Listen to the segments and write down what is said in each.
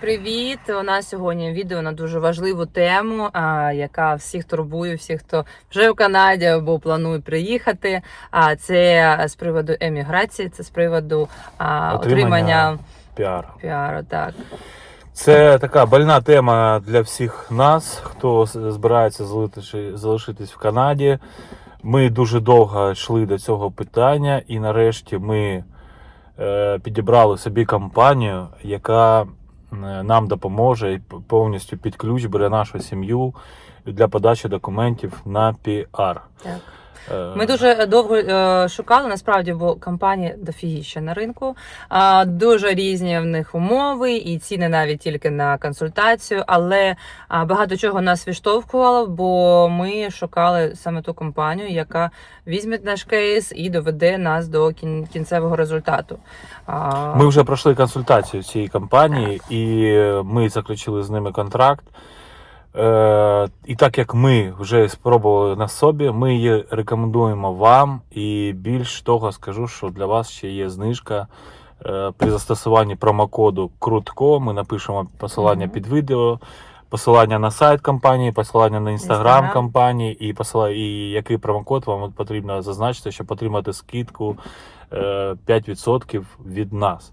Привіт! У нас сьогодні відео на дуже важливу тему, яка всіх турбує, всіх, хто вже в Канаді або планує приїхати. А це з приводу еміграції, це з приводу Отримання отримання Піар. піару. Так Це така больна тема для всіх нас, хто збирається залишитись в Канаді. Ми дуже довго йшли до цього питання, і нарешті ми е, підібрали собі компанію, яка е, нам допоможе і повністю під ключ бере нашу сім'ю для подачі документів на піар. так. Е, Ми дуже довго е, шукали, насправді, бо компанії дофігіща на ринку. А, дуже різні в них умови і ціни навіть тільки на консультацію. Але багато чого нас відштовхувало, бо ми шукали саме ту компанію, яка візьме наш кейс і доведе нас до кін- кінцевого результату. Ми вже пройшли консультацію цієї компанії, і ми заключили з ними контракт. Е, і так як ми вже спробували на собі, ми її рекомендуємо вам. І більш того, скажу, що для вас ще є знижка е, при застосуванні промокоду Крутко. Ми напишемо посилання Мгм. під відео. Посилання на сайт компанії, посилання на інстаграм компанії і посила... і який промокод вам потрібно зазначити, щоб отримати скидку е, 5% від нас.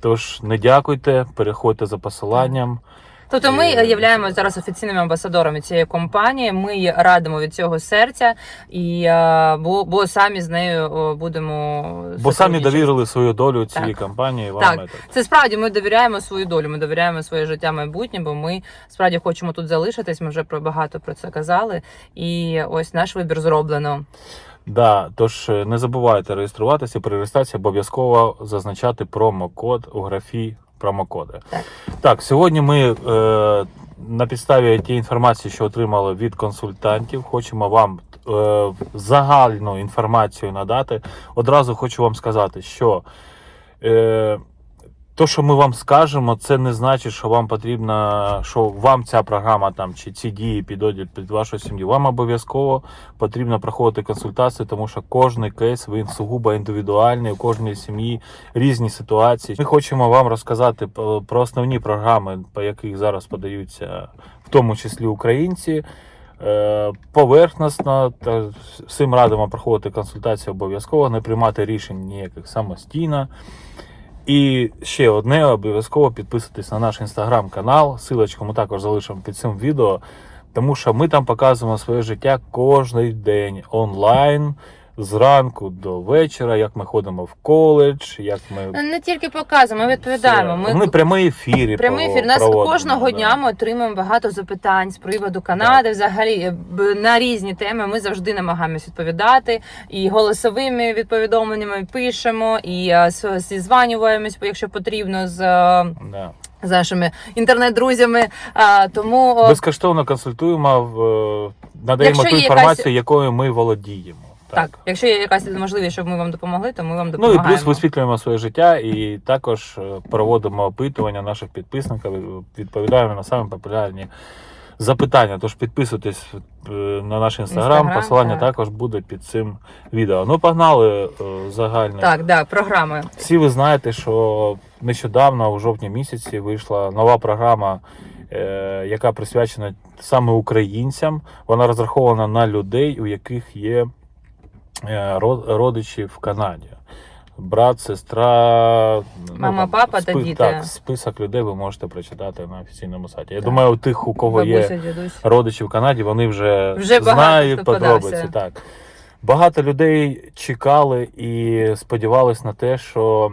Тож не дякуйте, переходьте за посиланням. Тобто ми Е, являємося зараз офіційними амбасадорами цієї компанії. Ми її радимо від цього серця, і е, бо, бо самі з нею будемо Бо самі довірили свою долю цій Так. компанії. Вам Так. этот. Це справді ми довіряємо свою долю. Ми довіряємо своє життя майбутнє, бо ми справді хочемо тут залишитись. Ми вже про багато про це казали. І ось наш вибір зроблено. Да, тож е, не забувайте реєструватися при реєстрації обов'язково зазначати промокод у графі промокоди. Так. Так, сьогодні ми е, на підставі тієї інформації, що отримали від консультантів, хочемо вам е, загальну інформацію надати. Одразу хочу вам сказати, що е, то, що ми вам скажемо, це не значить, що вам потрібно, що вам ця програма там чи ці дії підійдуть під вашу сім'ю. Вам обов'язково потрібно проходити консультації, тому що кожний кейс він сугубо індивідуальний, у кожній сім'ї різні ситуації. Ми хочемо вам розказати про основні програми, по яких зараз подаються, в тому числі українці. Е, Поверхносно та всім радимо проходити консультації обов'язково, не приймати рішень ніяких самостійно. І ще одне, обов'язково підписуйтесь на наш інстаграм-канал. Силочку ми також залишимо під цим відео, тому що ми там показуємо своє життя кожен день онлайн, зранку до вечора, як ми ходимо в коледж, як ми. Не тільки показуємо, ми відповідаємо. Ми, Ми прямий ефір. Прямий ефір. Нас кожного дня ми отримуємо багато запитань з приводу Канади. Взагалі е, б- на різні теми. Ми завжди намагаємось відповідати. І голосовими відповідомленнями пишемо, і е, з- зізванюємось, якщо потрібно, з, е, Да. з нашими інтернет-друзями. А, Тому Безкоштовно консультуємо, в- надаємо Якщо ту є інформацію, якась- якою ми володіємо. Так, якщо є якась можливість, щоб ми вам допомогли, то ми вам Ну і плюс висвітлюємо своє життя і також е, проводимо опитування наших підписників, відповідаємо на самі популярні запитання. Тож підписуйтесь е, на наш інстаграм, посилання так. також буде під цим відео. Ну, погнали е, загальне. Так, да, програми. Всі ви знаєте, що нещодавно, у жовтні місяці, вийшла нова програма, яка присвячена саме українцям. Вона розрахована на людей, у яких є родичі в Канаді. Брат, сестра, ну, там, папа та діти. Так, список людей ви можете прочитати на офіційному сайті. Я Так. думаю, у тих, у кого є дідусь. родичі в Канаді, вони вже, Вже знають подробиці. Так. Багато людей чекали і сподівались на те, що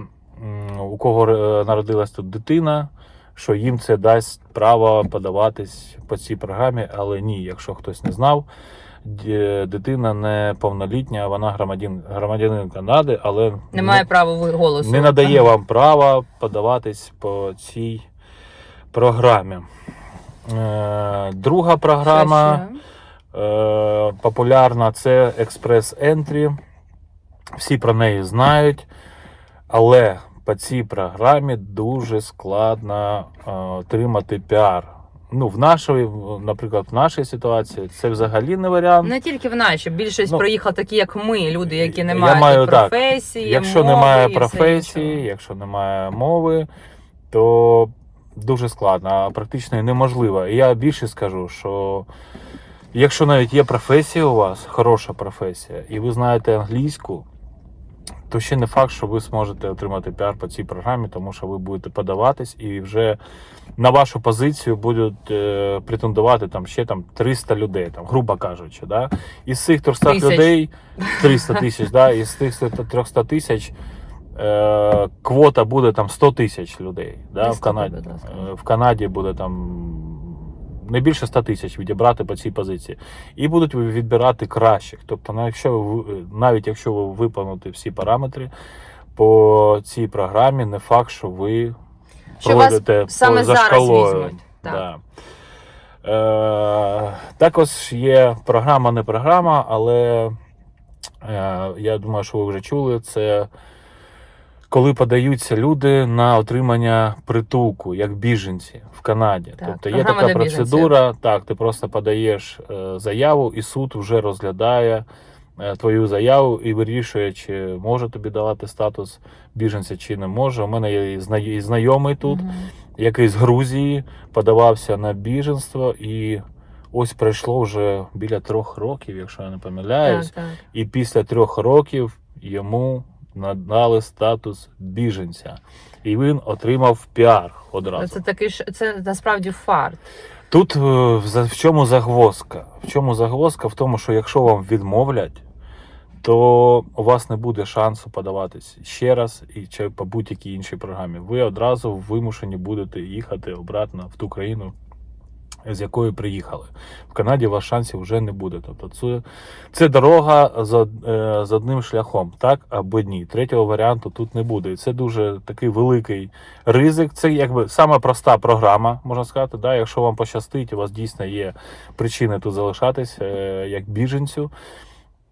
у кого е, народилась тут дитина, що їм це дасть право подаватись по цій програмі, але ні, якщо хтось не знав. Дитина не повнолітня, вона громадян, громадянин Канади, але Немає права голосу. не надає вам права подаватись по цій програмі. Е, Друга програма е, популярна це Express Entry. Всі про неї знають, але по цій програмі дуже складно е, отримати піар. Ну, в нашій, наприклад, в нашій ситуації це взагалі не варіант. Не тільки в нашій, більшість Ну, приїхали такі, як ми, люди, які не мають маю так, професії. Якщо мови немає професії, якщо немає мови, то дуже складно, а практично і неможливо. І я більше скажу, що якщо навіть є професія у вас, хороша професія, і ви знаєте англійську, то ще не факт, що ви зможете отримати піар по цій програмі, тому що ви будете подаватись і вже на вашу позицію будуть е, претендувати там ще там 300 людей, там, грубо кажучи. Да? Із цих 300 Тисяч. людей 300 тисяч, да, із тих 300 тисяч е, квота буде там 100 тисяч людей. Да, в, Канаді. Е, в Канаді буде там не більше 100 тисяч відібрати по цій позиції. І будуть відбирати кращих. Тобто, якщо ви, навіть якщо ви виконуєте всі параметри по цій програмі, не факт, що ви Що вас пройдете саме за зараз шкалою. візьмуть. Так. Да. Е, також є програма, не програма, але е, я думаю, що ви вже чули, це коли подаються люди на отримання притулку, як біженці в Канаді. Так, тобто є така для біженців. процедура, так, ти просто подаєш е, заяву, і суд вже розглядає е, твою заяву і вирішує, чи може тобі давати статус біженця, чи не може. У мене є знайомий тут Мгм. який з Грузії подавався на біженство, і ось пройшло вже біля трьох років, якщо я не помиляюсь. Так, так. І після трьох років йому надали статус біженця, і він отримав піар одразу. Це такий це насправді фарт. Тут е, в в чому загвоздка? В чому загвоздка? В тому, що якщо вам відмовлять, то у вас не буде шансу подаватись ще раз і чи по будь-якій іншій програмі. Ви одразу вимушені будете їхати обратно в ту країну, з якої приїхали. В Канаді у вас шансів вже не буде. Тобто це, це дорога з, е, з одним шляхом, так або ні. Третього варіанту тут не буде. І це дуже такий великий ризик. Це якби сама проста програма, можна сказати. Да? Якщо вам пощастить, у вас дійсно є причини тут залишатись е, як біженцю.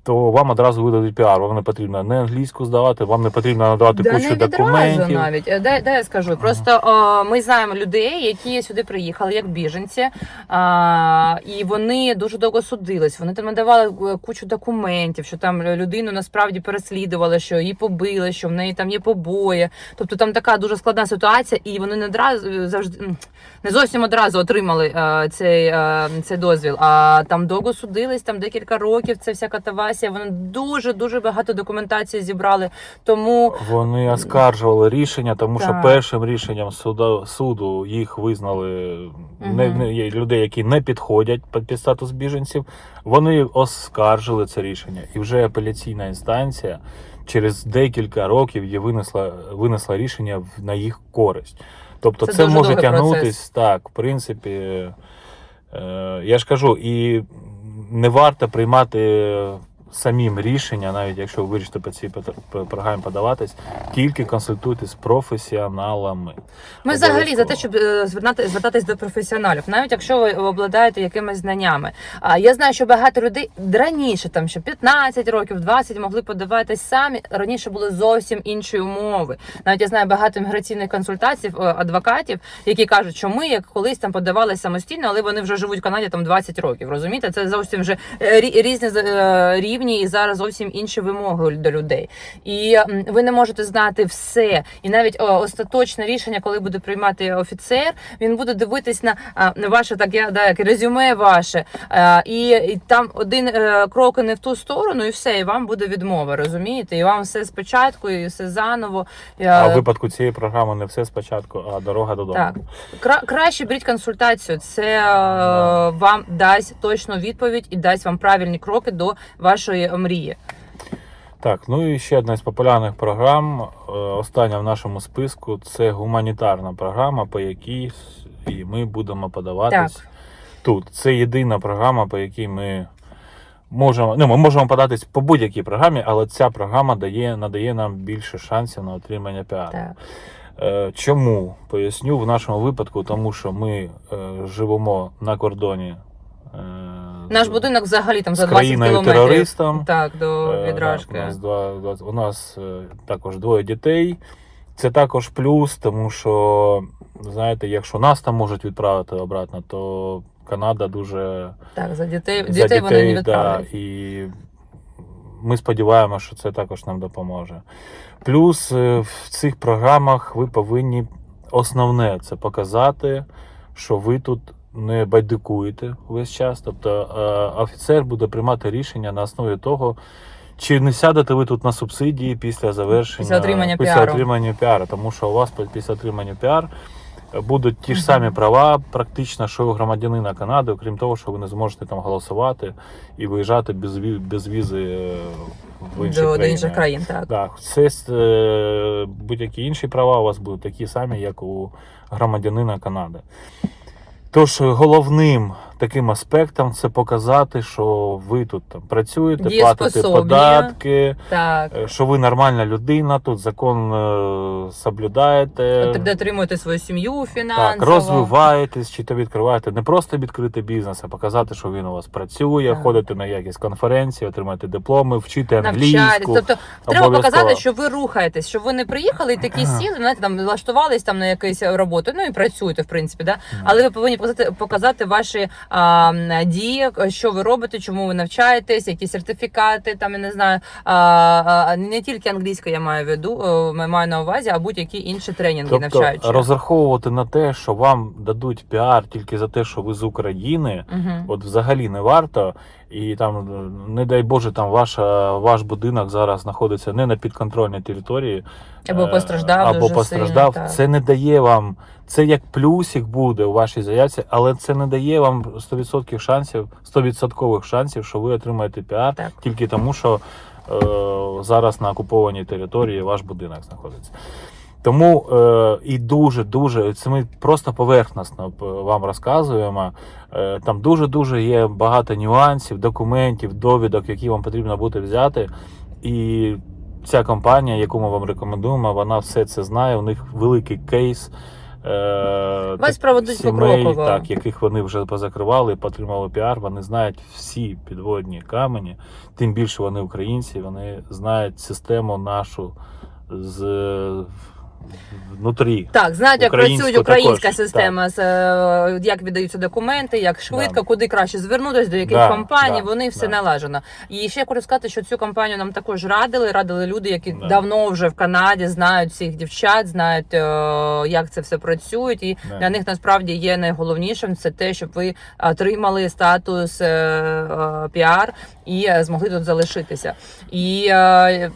То вам одразу видадуть піар. Вам не потрібно не англійську здавати, вам не потрібно надавати Да, кучу не відразу документів. навіть. Е, Дай, дай я скажу. Просто о, ми знаємо людей, які сюди приїхали як біженці, а, і вони дуже довго судились. Вони там надавали е, кучу документів, що там людину насправді переслідували, що її побили, що в неї там є побої. Тобто там така дуже складна ситуація, і вони не одразу завжди м, не зовсім одразу отримали е, цей, е, цей дозвіл. А там довго судились, там декілька років. Це вся катавасія. Вони дуже дуже багато документації зібрали. Тому Вони оскаржували рішення, тому що першим рішенням суду, суду їх визнали не, не, людей, які не підходять під, статус біженців. Вони оскаржили це рішення. І вже апеляційна інстанція через декілька років є винесла, винесла рішення на їх користь. Тобто Це це, може тягнутись процес. так, в принципі. Е, я ж кажу, і не варто приймати самим рішення, навіть якщо ви вирішите по цій програмі подаватись, тільки консультуйтесь з професіоналами. Ми взагалі за те, щоб е, звертати, звертатись до професіоналів, навіть якщо ви обладаєте якимись знаннями. А я знаю, що багато людей раніше, там ще 15 років, 20, могли подаватись самі. Раніше були зовсім інші умови. Навіть я знаю багато міграційних консультацій е, адвокатів, які кажуть, що ми як колись там подавалися самостійно, але вони вже живуть в Канаді там 20 років. Розумієте, це зовсім вже е, рі- різні е, рівні, і зараз зовсім інші вимоги до людей. І ви не можете знати все. І навіть о, остаточне рішення, коли буде приймати офіцер, він буде дивитись на, на ваше так я да, як резюме ваше. І, і там один е, крок не в ту сторону, і все, і вам буде відмова. Розумієте? І вам все спочатку, і все заново. І, А е, в випадку цієї програми не все спочатку, а дорога додому. Так. Кра- краще беріть консультацію. Це е, вам дасть точну відповідь і дасть вам правильні кроки до вашої мрії. Так, ну і ще одна з популярних програм, е, остання в нашому списку, це гуманітарна програма, по якій і ми будемо подаватись Так. тут. Це єдина програма, по якій ми можемо. Ну, ми можемо податись по будь-якій програмі, але ця програма дає, надає нам більше шансів на отримання піару. Так. Е, Чому? Поясню в нашому випадку, тому що ми е, живемо на кордоні. Е, Наш будинок взагалі там за 20 країною кілометрів. терористом. Так, до Е, відражки. да, У нас, два, два- у нас е, також двоє дітей. Це також плюс, тому що знаєте, якщо нас там можуть відправити обратно, то Канада дуже Так, за дітей, за дітей, вони не да, відправляють. і ми сподіваємося, що це також нам допоможе. Плюс е, в цих програмах ви повинні основне це показати, що ви тут не байдикуєте весь час. Тобто е, офіцер буде приймати рішення на основі того. Чи не сядете ви тут на субсидії після завершення Після отримання після піару? отримання піару? Тому що у вас після отримання піар будуть ті ж самі права, практично, що у громадянина Канади, окрім того, що ви не зможете там голосувати і виїжджати без, без візи е, в інші До, до інших країн, так. Так, це е, будь-які інші права у вас будуть такі самі, як у громадянина Канади. Тож головним таким аспектом це показати, що ви тут там працюєте, платите Дієспособні. податки, Так. е, що ви нормальна людина, тут закон е, соблюдаєте. От, де отримуєте свою сім'ю Так, розвиваєтесь, чи то відкриваєте не просто відкрити бізнес, а показати, що він у вас працює, Так. ходите на якісь конференції, отримаєте дипломи, навчаєтесь. англійську. Тобто треба показати, що ви рухаєтесь, що ви не приїхали і такі сіли, знаєте, там влаштувались там на якусь роботу, ну і працюєте, в принципі, да? Але ви повинні показати, показати ваші дії, що ви робите, чому ви навчаєтесь, які сертифікати, там я не знаю, не тільки англійська я маю в виду, маю на увазі, а будь-які інші тренінги Тобто навчаючі. розраховувати на те, що вам дадуть піар тільки за те, що ви з України, Мгм. от взагалі не варто. І там, не дай Боже, там ваша, ваш будинок зараз знаходиться не на підконтрольній території. Або е, постраждав або дуже постраждав. сильно, це не дає вам. Це як плюсик буде у вашій заявці, але це не дає вам 100% шансів, 100% шансів, що ви отримаєте піар Так. тільки тому, що е, зараз на окупованій території ваш будинок знаходиться. Тому е, і дуже дуже це ми просто поверхносно вам розказуємо. Е, там дуже дуже є багато нюансів, документів, довідок, які вам потрібно буде взяти. І ця компанія, яку ми вам рекомендуємо, вона все це знає. У них великий кейс. Е, Вас так- проведуть сімей, так, яких вони вже позакривали, потримали піар. Вони знають всі підводні камені. Тим більше вони українці, вони знають систему нашу з внутрі. Так, знають, як працює українська також, система, з, е, як віддаються документи, як швидко, Да. куди краще звернутися, до яких Да, компаній, да, вони все да. налажено. І ще хочу сказати, що цю компанію нам також радили. Радили люди, які Да. давно вже в Канаді знають всіх дівчат, знають, е, як це все працює. І Да. для них насправді є найголовнішим це те, щоб ви отримали статус е, е, піар і змогли тут залишитися. І е,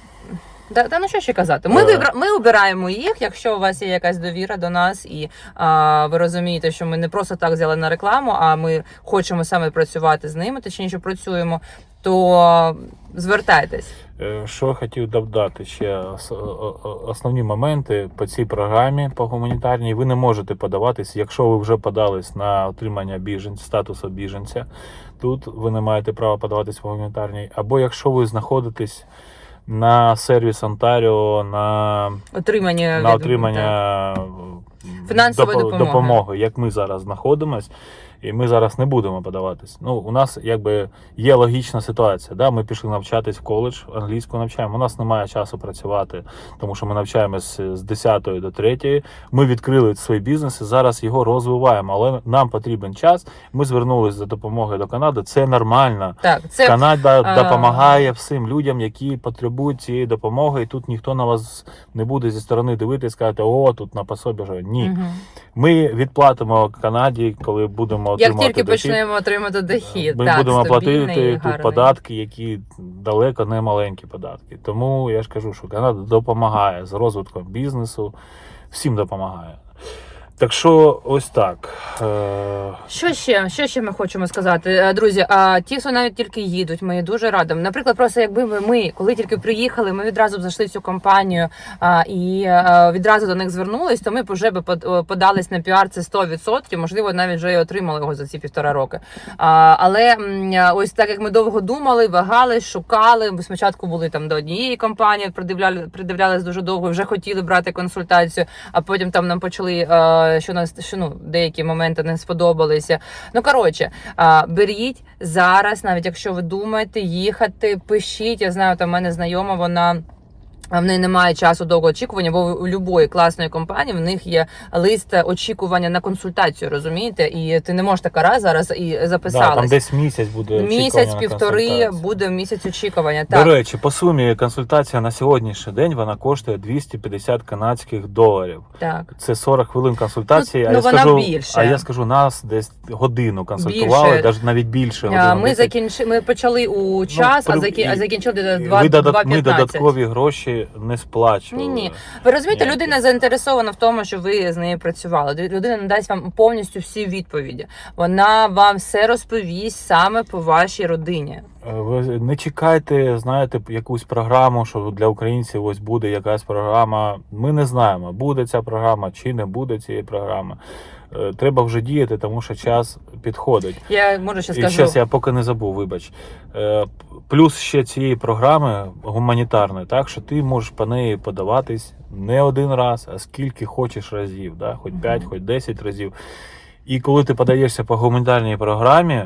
та, та ну що ще казати? Ми Е. вибра... ми обираємо їх, якщо у вас є якась довіра до нас, і а, ви розумієте, що ми не просто так взяли на рекламу, а ми хочемо саме працювати з ними, точніше працюємо, то звертайтесь. Е, Що хотів додати ще основні моменти по цій програмі по гуманітарній. Ви не можете подаватись, якщо ви вже подались на отримання біженця, статусу біженця. Тут ви не маєте права подаватись по гуманітарній. Або якщо ви знаходитесь на сервіс Онтаріо на, Отримання на від- отримання Фінансової допо- допомоги. допомоги, як ми зараз знаходимось. І ми зараз не будемо подаватись. Ну, у нас якби є логічна ситуація. Да? Ми пішли навчатись в коледж, англійську навчаємо. У нас немає часу працювати, тому що ми навчаємось з 10 до 3. Ми відкрили свій бізнес і зараз його розвиваємо. Але нам потрібен час. Ми звернулися за допомогою до Канади. Це нормально. Так, це Канада а- допомагає всім людям, які потребують цієї допомоги, і тут ніхто на вас не буде зі сторони дивитися і сказати, о, тут на пособі. живе». Ні. Мгм. Ми відплатимо Канаді, коли будемо як тільки дохід. почнемо отримати дохід, Ми так, будемо платити тут податки, які далеко не маленькі податки. Тому я ж кажу, що Канада допомагає з розвитком бізнесу, всім допомагає. Так що ось так. Е, Що ще? Що ще ми хочемо сказати, Е, друзі? А ті, хто навіть тільки їдуть, ми дуже радимо. Наприклад, просто якби ми, коли тільки приїхали, ми відразу б зайшли в цю компанію а, і а, відразу до них звернулись, то ми б вже под- подались на піар. Це 100%, можливо, навіть вже і отримали його за ці півтора роки. А, але ось так як ми довго думали, вагались, шукали. Ми спочатку були там до однієї компанії, придивляли, придивлялись дуже довго, вже хотіли брати консультацію, а потім там нам почали, е, що нас що ну деякі моменти не сподобалися. Ну коротше, беріть зараз, навіть якщо ви думаєте їхати, пишіть. Я знаю, там в мене знайома, вона. В неї немає часу довго очікування, бо у любої класної компанії в них є лист очікування на консультацію, розумієте? І ти не можеш така раз зараз і Да, там десь місяць буде місяць, півтори буде місяць очікування. До речі, по сумі консультація на сьогоднішній день вона коштує 250 канадських доларів. так. Це 40 хвилин консультації. Ну, а ну, я вона скажу, більше. а я скажу, нас десь годину консультували, Більше. навіть навіть більше А. Ми закінчили. Ми почали у час, при- а, закінчили і 2, ви додат- ми додаткові гроші не сплачували. Ні, ні. Ви розумієте, людина заінтересована в тому, що ви з нею працювали. Людина надасть вам повністю всі відповіді. Вона вам все розповість саме по вашій родині. Е, Ви не чекайте, знаєте, якусь програму, що для українців ось буде якась програма. Ми не знаємо, буде ця програма чи не буде цієї програми. Е, Треба вже діяти, тому що час підходить. Я може ще І скажу. зараз я поки не забув, вибач. Плюс ще цієї програми гуманітарної, так що ти можеш по неї подаватись не один раз, а скільки хочеш разів, да? хоч Мгм. 5, хоч 10 разів. І коли ти подаєшся по гуманітарній програмі,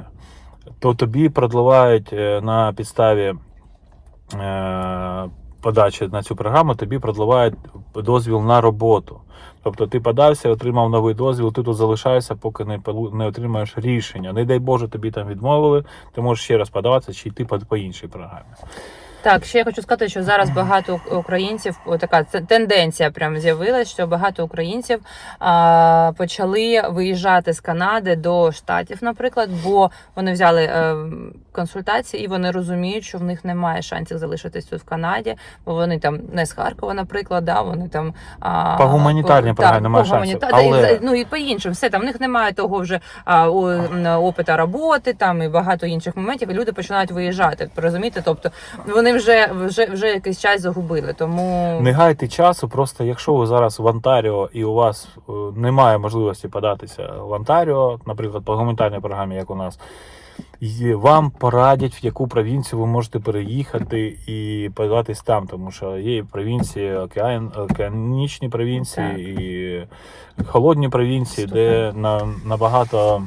то тобі продливають е, на підставі е, подачі на цю програму, тобі продливають дозвіл на роботу. Тобто ти подався, отримав новий дозвіл, ти тут залишаєшся, поки не, не отримаєш рішення. Не дай Боже, тобі там відмовили, ти можеш ще раз подаватися чи йти по, по іншій програмі. Так, ще я хочу сказати, що зараз багато українців, така тенденція прям з'явилась, що багато українців а, почали виїжджати з Канади до Штатів, наприклад, бо вони взяли е, консультації і вони розуміють, що в них немає шансів залишитись тут в Канаді, бо вони там не з Харкова, наприклад, да, вони там а, По гуманітарній програмі немає шансів, але- ну і по іншим, все там в них немає того вже а, м, опита роботи, там і багато інших моментів, і люди починають виїжджати. Розумієте? Тобто вони вже вже вже якийсь час загубили. Тому Не гайте часу, просто якщо ви зараз в Онтаріо і у вас е, немає можливості податися в Онтаріо, наприклад, по гуманітарній програмі, як у нас, і вам порадять, в яку провінцію ви можете переїхати і податись там, тому що є і провінції, океан, океанічні провінції, і холодні провінції, де на, набагато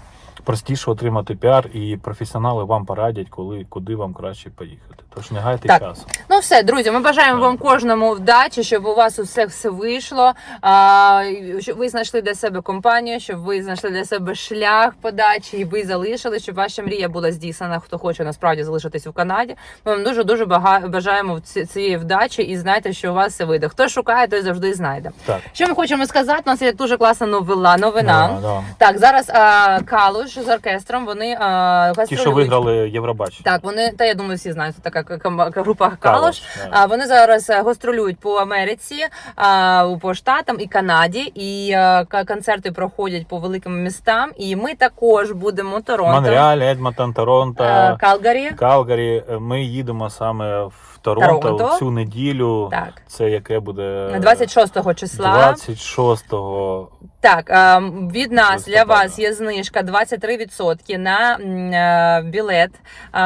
простіше отримати піар, і професіонали вам порадять, коли куди вам краще поїхати. Тож не гайте Так. часу. ну все, друзі. Ми бажаємо вам кожному вдачі, щоб у вас усе все вийшло. А, щоб ви знайшли для себе компанію, щоб ви знайшли для себе шлях подачі, і ви залишили, щоб ваша мрія була здійснена. Хто хоче насправді залишитись у Канаді. Ми вам дуже дуже бажаємо ці- цієї вдачі і знайте, що у вас все вийде. Хто шукає, той завжди знайде. Так. Що ми хочемо сказати? У нас є дуже класна новина. Новина. Да, да. Так, зараз а, Калуш з оркестром. Вони а, Ті, що виграли Євробач. Так, вони та я думаю, всі знають це така група. Калуш. А вони зараз е, гастролюють по Америці, а, по штатам і Канаді. І е, к- концерти проходять по великим містам. І ми також будемо Торонто, Монреаль, Едмонтон, Торонто, е, Калгарі. Калгарі. Ми їдемо саме в Торонто, Торонто. цю неділю. Так, Це яке буде 26 числа. 26-го. Так, е, від нас для вас є знижка 23% на е, білет е,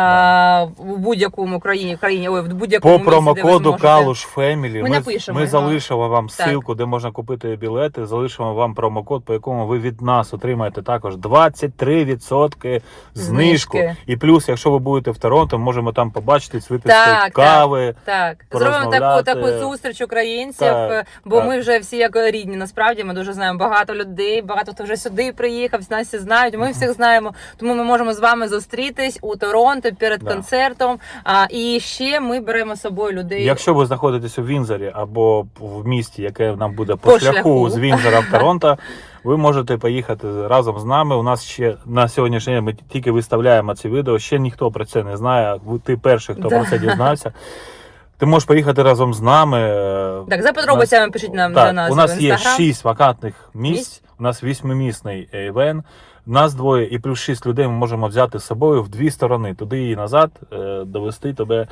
в будь-якому країні, країні ой, в будь-якому По місці, де ви промокоду. Калуш Фемілі Ми ми, ми залишимо вам Так. ссылку, де можна купити білети. Залишимо вам промокод, по якому ви від нас отримаєте також 23% знижку. Знижки. І плюс, якщо ви будете в Торонто, можемо там побачитись, випити Так, кави. Так, зробимо таку, таку зустріч українців, Так, е, бо так. ми вже всі як рідні. Насправді ми дуже знаємо багато людей, багато хто вже сюди приїхав, нас всі знають. Ми всіх знаємо. Тому ми можемо з вами зустрітись у Торонто перед Да. концертом. А і ще ми беремо з собою людей. Якщо ви знаходитесь у Вінзорі або в місті, яке нам буде по, По шляху, шляху. з Вінзора в Торонто, ви можете поїхати разом з нами. У нас ще на сьогоднішній день ми тільки виставляємо ці відео. Ще ніхто про це не знає. Ти перший, хто Да. про це дізнався. Ти можеш поїхати разом з нами. е, Так, за подробицями пишіть нам так, до нас у нас в є Instagram. шість вакантних місць. Місць. У нас вісьмимісний е, івент. Нас двоє і плюс шість людей ми можемо взяти з собою в дві сторони, туди і назад, е, довести тебе.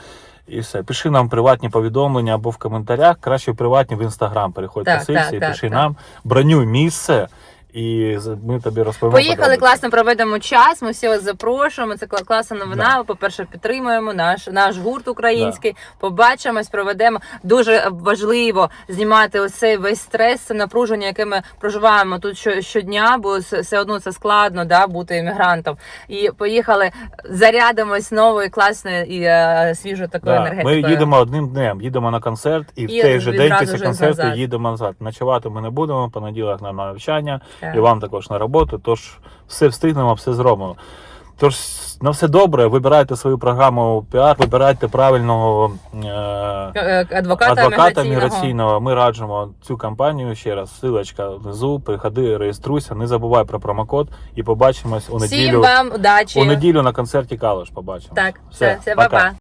І все. Пиши нам приватні повідомлення або в коментарях. Краще приватні в інстаграм. Переходь Так, по сильці так, так, пиши так. нам, бронюй місце. І ми тобі розповімо. Поїхали, класно проведемо час. Ми всі вас запрошуємо. Це кла- класна новина. По-перше, підтримуємо наш наш гурт український. Побачимось, проведемо. Дуже важливо знімати ось цей весь стрес, це напруження, яке ми проживаємо тут що- щодня, бо все одно це складно да, бути іммігрантом. І поїхали, зарядимось новою класною і е, свіжою такою Да, енергетикою. Ми їдемо одним днем, їдемо на концерт, і, в І той же день після концерту назад. їдемо назад. Ночувати ми не будемо, понеділок нам на навчання. І вам також на роботу. Тож все встигнемо, все зробимо. Тож на все добре, вибирайте свою програму піар, вибирайте правильного е, Е, Адвоката, адвоката міграційного. Ми раджимо цю кампанію ще раз. Силочка внизу. Приходи, реєструйся, не забувай про промокод і побачимось у Всім вам удачі. У неділю на концерті Калош. Побачимо. Так, все, все, па-па.